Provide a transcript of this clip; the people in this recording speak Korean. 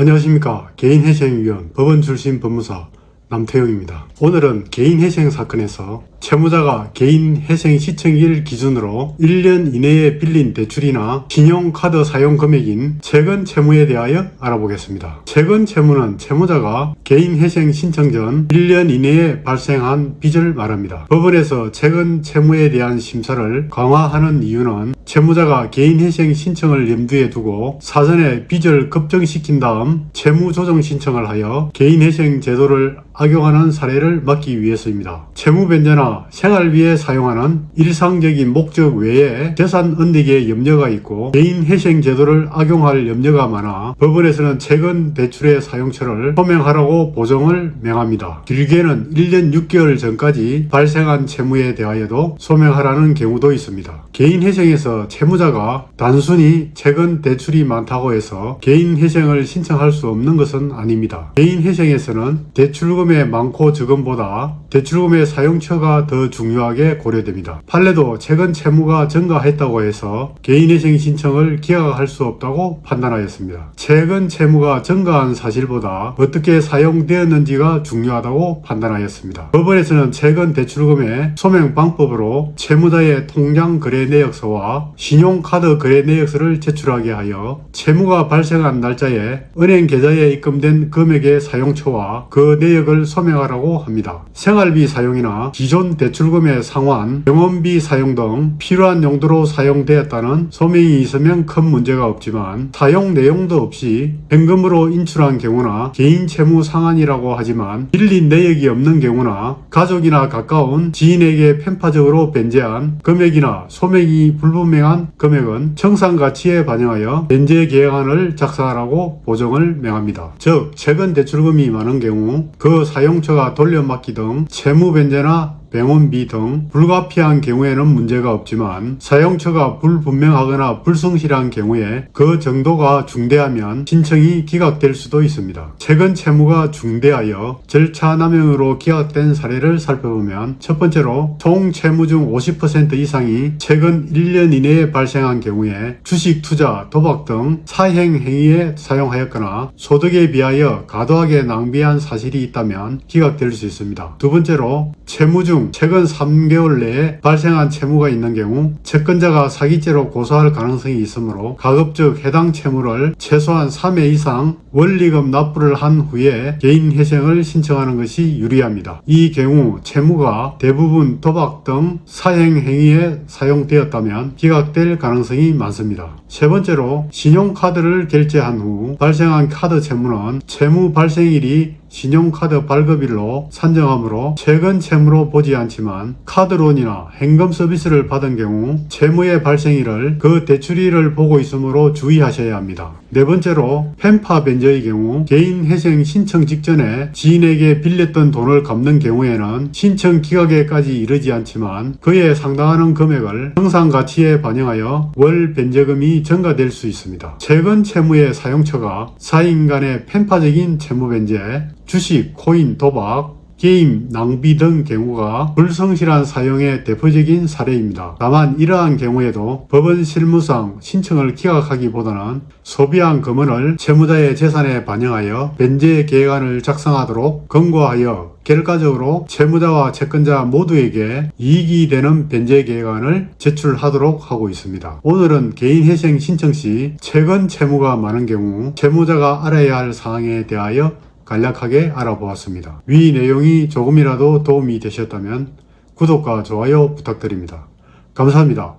안녕하십니까 개인회생위원 법원 출신 법무사 남태영입니다. 오늘은 개인회생 사건에서 채무자가 개인 회생 시청일 기준으로 1년 이내에 빌린 대출이나 신용카드 사용 금액인 최근 채무에 대하여 알아보겠습니다. 최근 채무는 채무자가 개인 회생 신청 전 1년 이내에 발생한 빚을 말합니다. 법원에서 최근 채무에 대한 심사를 강화하는 이유는 채무자가 개인 회생 신청을 염두에 두고 사전에 빚을 급증시킨 다음 채무 조정 신청을 하여 개인 회생 제도를 악용하는 사례를 막기 위해서입니다. 채무 변제나 생활비에 사용하는 일상적인 목적 외에 재산 은닉에 염려가 있고 개인 회생 제도를 악용할 염려가 많아 법원에서는 최근 대출의 사용처를 소명하라고 보정을 명합니다. 길게는 1년 6개월 전까지 발생한 채무에 대하여도 소명하라는 경우도 있습니다. 개인 회생에서 채무자가 단순히 최근 대출이 많다고 해서 개인 회생을 신청할 수 없는 것은 아닙니다. 개인 회생에서는 대출금의 많고 적음보다 대출금의 사용처가 더 중요하게 고려됩니다. 판례도 최근 채무가 증가했다고 해서 개인회생 신청을 기각할 수 없다고 판단하였습니다. 최근 채무가 증가한 사실보다 어떻게 사용되었는지가 중요하다고 판단하였습니다. 법원에서는 최근 대출금의 소명 방법으로 채무자의 통장 거래 내역서와 신용카드 거래 내역서를 제출하게 하여 채무가 발생한 날짜에 은행 계좌에 입금된 금액의 사용처와 그 내역을 소명하라고 합니다. 생활비 사용이나 기존 대출금의 상환, 병원비 사용 등 필요한 용도로 사용되었다는 소명이 있으면 큰 문제가 없지만 사용 내용도 없이 현금으로 인출한 경우나 개인 채무 상환이라고 하지만 빌린 내역이 없는 경우나 가족이나 가까운 지인에게 편파적으로 변제한 금액이나 소명이 불분명한 금액은 청산 가치에 반영하여 변제 계획안을 작성하라고 보정을 명합니다. 즉 최근 대출금이 많은 경우 그 사용처가 돌려막기 등 채무 변제나 병원비 등 불가피한 경우에는 문제가 없지만 사용처가 불분명하거나 불성실한 경우에 그 정도가 중대하면 신청이 기각될 수도 있습니다. 최근 채무가 중대하여 절차 남용으로 기각된 사례를 살펴보면 첫 번째로 총 채무 중 50% 이상이 최근 1년 이내에 발생한 경우에 주식 투자, 도박 등 사행 행위에 사용하였거나 소득에 비하여 과도하게 낭비한 사실이 있다면 기각될 수 있습니다. 두 번째로 채무 중 최근 3개월 내에 발생한 채무가 있는 경우 채권자가 사기죄로 고소할 가능성이 있으므로 가급적 해당 채무를 최소한 3회 이상 원리금 납부를 한 후에 개인 회생을 신청하는 것이 유리합니다. 이 경우 채무가 대부분 도박 등 사행 행위에 사용되었다면 기각될 가능성이 많습니다. 세 번째로 신용카드를 결제한 후 발생한 카드 채무는 채무 발생일이 신용카드 발급일로 산정하므로 최근 채무로 보지 않지만 카드론이나 현금 서비스를 받은 경우 채무의 발생일을 그 대출일을 보고 있으므로 주의하셔야 합니다. 네 번째로 펜파 변제의 경우 개인 회생 신청 직전에 지인에게 빌렸던 돈을 갚는 경우에는 신청 기각에까지 이르지 않지만 그에 상당하는 금액을 정상 가치에 반영하여 월 변제금이 증가될 수 있습니다. 최근 채무의 사용처가 사인 간의 펜파적인 채무 변제, 주식, 코인, 도박, 게임, 낭비 등 경우가 불성실한 사용의 대표적인 사례입니다. 다만 이러한 경우에도 법원 실무상 신청을 기각하기보다는 소비한 금원을 채무자의 재산에 반영하여 변제 계획안을 작성하도록 권고하여 결과적으로 채무자와 채권자 모두에게 이익이 되는 변제 계획안을 제출하도록 하고 있습니다. 오늘은 개인 회생 신청 시 최근 채무가 많은 경우 채무자가 알아야 할 사항에 대하여 간략하게 알아보았습니다. 위 내용이 조금이라도 도움이 되셨다면 구독과 좋아요 부탁드립니다. 감사합니다.